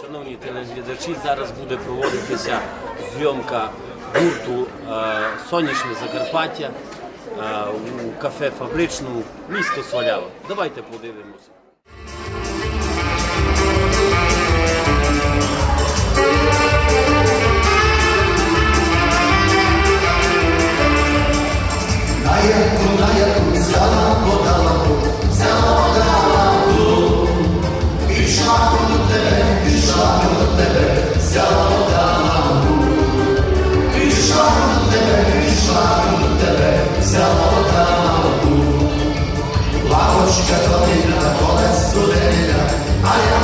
Шановні телеглядачі, зараз буде проводитися зйомка гурту е, Сонячне Закарпаття е, у кафе Фабричному, місто Свалява. Давайте подивимося. I am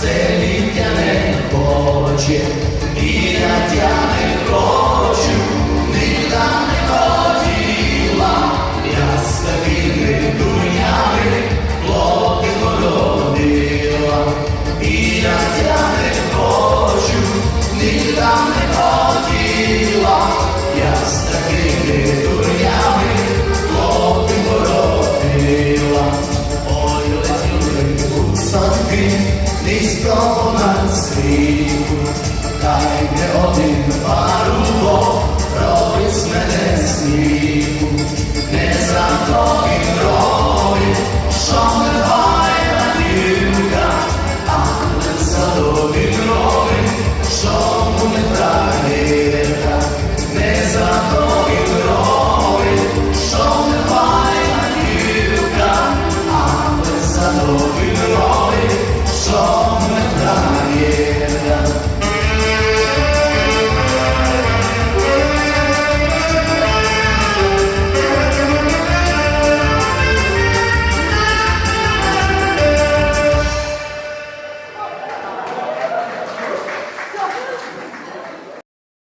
одна селіття не хоче,